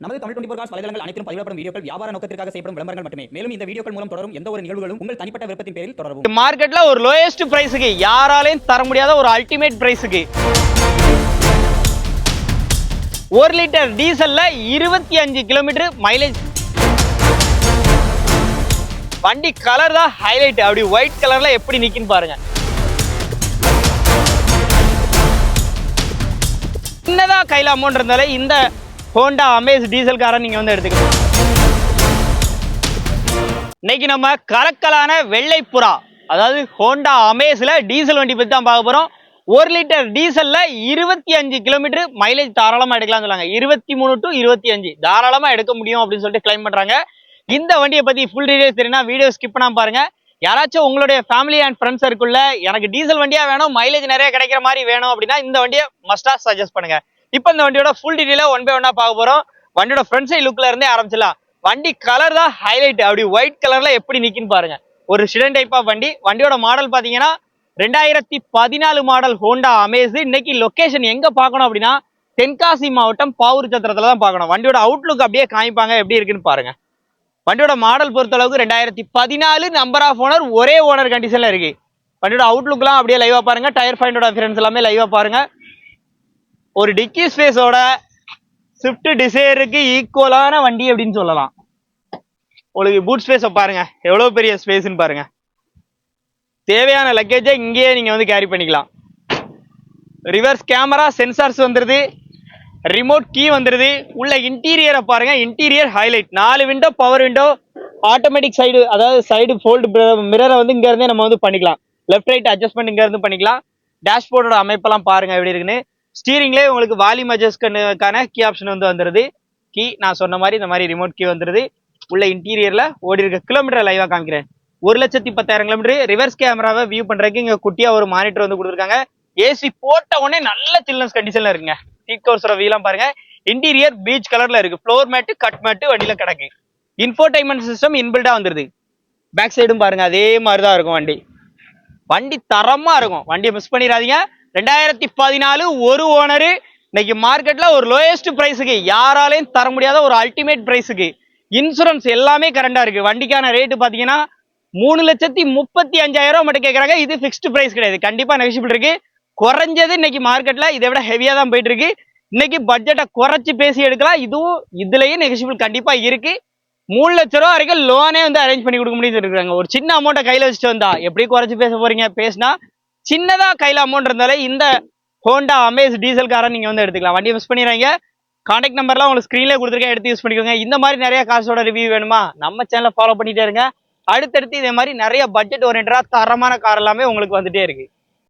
நமது Tamil twenty cos வலைதளங்கள் அனைத்தும் பதிவிடப்படும் வீடியோக்கள் வியாபார நோக்கத்திற்காக செய்யப்படும் விளம்பரங்கள் மட்டுமே. மேலும் இந்த வீடியோக்கள் மூலம் தொடரும் எந்த ஒரு நிகழ்வுகளும் உங்கள் தனிப்பட்ட விருப்பத்தின் பேரில் தொடரும் மார்க்கெட்ல ஒரு லோயஸ்ட் பிரைஸுக்கு யாராலையும் தர முடியாத ஒரு அல்டிமேட் பிரைஸுக்கு ஒரு லிட்டர் டீசல்ல இருபத்தி அஞ்சு கிலோமீட்டர் மைலேஜ் வண்டி கலர் தான் ஹைலைட் அப்படி ஒயிட் கலர்ல எப்படி நிக்குன்னு பாருங்க. சின்னதா கையில் அமௌண்ட் இருந்தாலே இந்த ஹோண்டா அமேஸ் டீசல் காரை நீங்கள் வந்து எடுத்துக்கலாம் இன்னைக்கு நம்ம கலக்கலான வெள்ளை புறா அதாவது ஹோண்டா அமேஸில் டீசல் வண்டி பற்றி தான் பார்க்க போகிறோம் ஒரு லிட்டர் டீசலில் இருபத்தி அஞ்சு கிலோமீட்டர் மைலேஜ் தாராளமாக எடுக்கலாம்னு சொன்னாங்க. இருபத்தி மூணு டு இருபத்தி அஞ்சு. தாராளமாக எடுக்க முடியும் அப்படின்னு சொல்லிட்டு கிளைம் பண்ணுறாங்க இந்த வண்டியை பற்றி ஃபுல் டீடைல்ஸ் தெரியும்னா வீடியோ ஸ்கிப் பண்ணாமல் பாருங்க. யாராச்சும் உங்களுடைய ஃபேமிலி அண்ட் ஃப்ரெண்ட்ஸ் இருக்குள்ள எனக்கு டீசல் வண்டியாக வேணும் மைலேஜ் நிறைய கிடைக்கிற மாதிரி வேணும் அப்படின்னா இந்த வண்டியை மஸ்டாக சஜஸ்ட் பண்ணுங்க. இப்போ இந்த வண்டியோட ஃபுல் டீட்டெயிலாக ஒன் பை ஒன்னா பார்க்க போகிறோம் வண்டியோட ஃப்ரண்ட் சைட் லுக்ல இருந்தே ஆரம்பிச்சிடலாம். வண்டி கலர் தான் ஹைலைட் அப்படி ஒயிட் கலர்ல எப்படி நிற்கின்னு பாருங்க. ஒரு ஸ்டிடன் டைப் ஆஃப் வண்டி. வண்டியோட மாடல் பார்த்தீங்கன்னா ரெண்டாயிரத்தி பதினாலு மாடல் ஹோண்டா அமேஸ் இன்னைக்கு லொகேஷன் எங்க பார்க்கணும் அப்படின்னா தென்காசி மாவட்டம் பாவூர் சத்திரத்துல தான் பார்க்கணும். வண்டியோட அவுட்லுக் அப்படியே காமிப்பாங்க எப்படி இருக்குன்னு பாருங்க. வண்டியோட மாடல் பொறுத்த அளவுக்கு ரெண்டாயிரத்தி பதினாலு நம்பர் ஆஃப் ஓனர் ஒரே ஓனர் கண்டிஷன்ல இருக்கு. வண்டியோட அவுட்லுக்லாம் அப்படியே லைவா பாருங்க. டயர் ஃபைண்டோட அஃபியரன்ஸ் எல்லாமே லைவா பாருங்க. ஒரு டிக்கி ஸ்பேஸோட ஸ்விஃப்ட் டிசைருக்கு ஈக்குவலான வண்டி அப்படின்னு சொல்லலாம். உங்களுக்கு பூட் ஸ்பேஸை பாருங்க. எவ்வளோ பெரிய ஸ்பேஸ்னு பாருங்க. தேவையான லக்கேஜை இங்கேயே நீங்கள் வந்து கேரி பண்ணிக்கலாம். ரிவர்ஸ் கேமரா சென்சார்ஸ் வந்துடுது ரிமோட் கீ வந்துருது. உள்ள இன்டீரியரை பாருங்க. இன்டீரியர் ஹைலைட் நாலு window power window automatic side அதாவது சைடு ஃபோல்டு மிரரை வந்து இங்கேருந்தே நம்ம வந்து பண்ணிக்கலாம். லெஃப்ட் ரைட் அட்ஜஸ்ட்மெண்ட் இங்கேருந்து பண்ணிக்கலாம். டேஷ்போர்டோட அமைப்பெல்லாம் பாருங்க எப்படி இருக்குன்னு. ஸ்டீரிங்லேயே உங்களுக்கு வால்யூம் அட்ஜஸ்ட்கான கீ ஆப்ஷன் வந்து வந்துருது. கீ நான் சொன்ன மாதிரி இந்த மாதிரி ரிமோட் கீ வந்துருது. உள்ள இன்டீரியர்ல ஓடி இருக்க கிலோமீட்டர் லைவா காமிக்கிறேன். ஒரு லட்சத்தி பத்தாயிரம் கிலோமீட்டர் ரிவர்ஸ் கேமராவை வியூ பண்றதுக்கு இங்க குட்டியா ஒரு மானிட்டர் வந்து கொடுத்துருக்காங்க. ஏசி போட்ட உடனே நல்ல சில்னஸ் கண்டிஷன்ல இருக்குங்க. சீட் கவர்ஸோட வீலாம் பாருங்க. இன்டீரியர் பீச் கலர்ல இருக்கு. ஃப்ளோர் மேட்டு கட் மேட்டு வண்டியில கிடக்கு. இன்ஃபோடைன்மெண்ட் சிஸ்டம் இன்பில்டா வந்துருது. பேக் சைடும் பாருங்க அதே மாதிரி தான் இருக்கும் வண்டி. வண்டி தரமா இருக்கும். வண்டியை மிஸ் பண்ணிடாதீங்க. ரெண்டாயிரத்தி பதினாலு ஒரு ஓனரு இன்னைக்கு மார்க்கெட்ல ஒரு லோயஸ்ட் பிரைஸுக்கு யாராலையும் தர முடியாத ஒரு அல்டிமேட் பிரைஸுக்கு இன்சூரன்ஸ் எல்லாமே கரண்டா இருக்கு. வண்டிக்கான ரேட்டு பாத்தீங்கன்னா மூணு லட்சத்தி முப்பத்தி அஞ்சாயிரம் ரூபாய் மட்டும் கேட்கறாங்க இது ஃபிக்ஸ்டு பிரைஸ் கிடையாது. கண்டிப்பா நெகிஷிபிள் இருக்கு. குறைஞ்சது இன்னைக்கு மார்க்கெட்ல இதை விட ஹெவியா தான் போயிட்டு இருக்கு. இன்னைக்கு பட்ஜெட்டை குறைச்சி பேசி எடுக்கலாம். இதுவும் இதுலயே நெகிஷிபிள் கண்டிப்பா இருக்கு. மூணு லட்ச ரூபா வரைக்கும் லோனே வந்து அரேஞ்ச் பண்ணி கொடுக்க முடியும்னு இருக்காங்க ஒரு சின்ன அமௌண்ட்டை கையில் வச்சுட்டு வந்தா எப்படி குறைச்சி பேச போறீங்க? பேசினா சின்னதாக கையில் அமௌண்ட் இருந்தாலே இந்த ஹோண்டா அமேஸ் டீசல் காரை நீங்கள் வந்து எடுத்துக்கலாம். வண்டியை மிஸ் பண்ணிடுறாங்க கான்டாக்ட் நம்பர்லாம் உங்களுக்கு ஸ்க்ரீனில் கொடுத்துருக்கேன். எடுத்து யூஸ் பண்ணிக்கோங்க. இந்த மாதிரி நிறைய காசோட ரிவ்யூ வேணுமா? நம்ம சேனலை ஃபாலோ பண்ணிகிட்டே இருங்க. அடுத்தடுத்து இதே மாதிரி நிறைய பட்ஜெட் ஓரியன்டாக தரமான கார் எல்லாமே உங்களுக்கு வந்துகிட்டே இருக்கு.